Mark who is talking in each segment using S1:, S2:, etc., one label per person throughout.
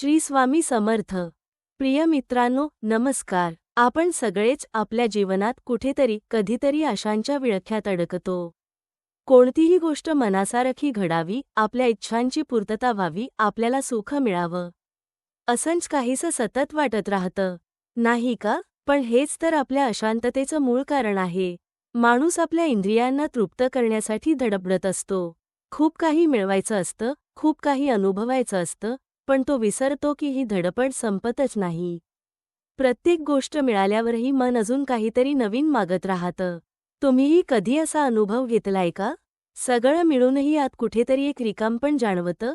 S1: श्री स्वामी समर्थ. प्रिय मित्रांनो नमस्कार. आपण सगळेच आपल्या जीवनात कुठेतरी कधीतरी आशांच्या विळख्यात अडकतो. कोणतीही गोष्ट मनासारखी घडावी आपल्या इच्छांची पूर्तता व्हावी आपल्याला सुख मिळावं. असंच काहीसं सतत वाटत राहतं. नाही का? पण हेच तर आपल्या अशांततेचं मूळ कारण आहे. माणूस आपल्या इंद्रियांना तृप्त करण्यासाठी धडपडत असतो. खूप काही मिळवायचं असतं खूप काही अनुभवायचं असतं पण तो विसरतो की ही धडपड संपतच नाही. प्रत्येक गोष्ट मिळाल्यावरही मन अजून काहीतरी नवीन मागत राहतं. तुम्हीही कधी असा अनुभव घेतलाय का? सगळं मिळूनही आत कुठेतरी एक रिकामपण जाणवतं?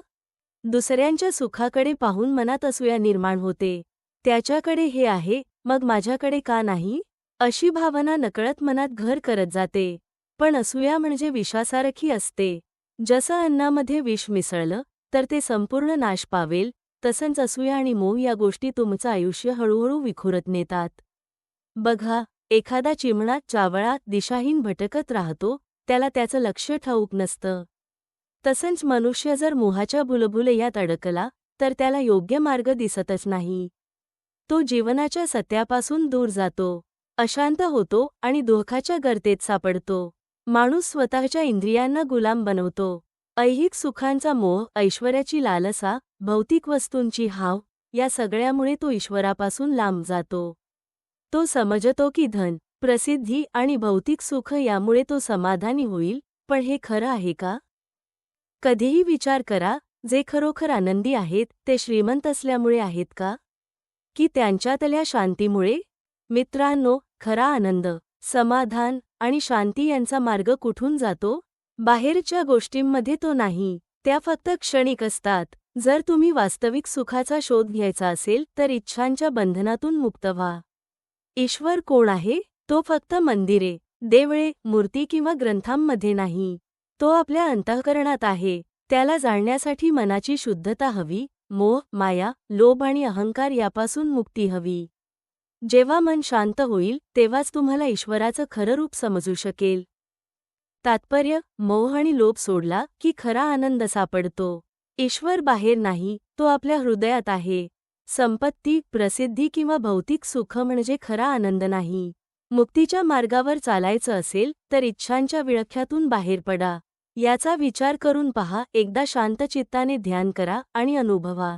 S1: दुसऱ्यांच्या सुखाकडे पाहून मनात असूया निर्माण होते. त्याच्याकडे हे आहे मग माझ्याकडे का नाही? अशी भावना नकळत मनात घर करत जाते. पण असूया म्हणजे विषासारखी असते. जसं अन्नामध्ये विष मिसळलं तर ते संपूर्ण नाश पावेल तसंच असूया आणि मोह या गोष्टी तुमचं आयुष्य हळूहळू विखुरत नेतात. बघा एखादा चिमणा चावळा दिशाहीन भटकत राहतो त्याला त्याचं लक्ष ठाऊक नसतं. तसंच मनुष्य जर मोहाच्या बुलबुलयात अडकला तर त्याला योग्य मार्ग दिसतच नाही. तो जीवनाच्या सत्यापासून दूर जातो अशांत होतो आणि दुःखाच्या गर्तेत सापडतो. माणूस स्वतःच्या इंद्रियांना गुलाम बनवतो. ऐहिक सुखांचा मोह ऐश्वर्याची लालसा भौतिक वस्तूंची हाव या सगळ्यामुळे तो ईश्वरापासून लांब जातो. तो समजतो की धन प्रसिद्धी आणि भौतिक सुख यामुळे तो समाधानी होईल पण हे खरं आहे का? कधीही विचार करा जे खरोखर आनंदी आहेत ते श्रीमंत असल्यामुळे आहेत का? की त्यांच्यातल्या शांतीमुळे? मित्रांनो खरा आनंद समाधान आणि शांती यांचा मार्ग कुठून जातो? बाहेरच्या गोष्टींमध्ये तो नाही त्या फक्त क्षणिक असतात. जर तुम्ही वास्तविक सुखाचा शोध घ्यायचा असेल तर इच्छांच्या बंधनातून मुक्त व्हा. ईश्वर कोण आहे? तो फक्त मंदिरे देवळे मूर्ती किंवा ग्रंथांमध्ये नाही. तो आपल्या अंतःकरणात आहे. त्याला जाणण्यासाठी मनाची शुद्धता हवी मोह माया लोभ आणि अहंकार यापासून मुक्ती हवी. जेव्हा मन शांत होईल तेव्हाच तुम्हाला ईश्वराचं खरं रूप समजू शकेल. तात्पर्य मोह आणि लोभ सोडला की खरा आनंद सापडतो. ईश्वर बाहेर नाही तो आपल्या हृदयात आहे. संपत्ती प्रसिद्धी किंवा भौतिक सुख म्हणजे खरा आनंद नाही. मुक्तीच्या मार्गावर चालायचं असेल तर इच्छांच्या विळख्यातून बाहेर पडा. याचा विचार करून पहा एकदा शांतचित्ताने ध्यान करा आणि अनुभवा.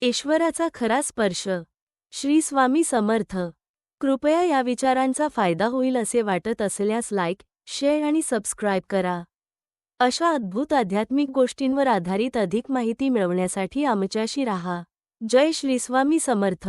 S1: ईश्वराचा खरा स्पर्श. श्री स्वामी समर्थ. कृपया या विचारांचा फायदा होईल असे वाटत असल्यास लाईक शेअर आणि सबस्क्राईब करा. अशा अद्भुत आध्यात्मिक गोष्टींवर आधारित अधिक माहिती मिळवण्यासाठी आमच्याशी राहा. जय श्री स्वामी समर्थ.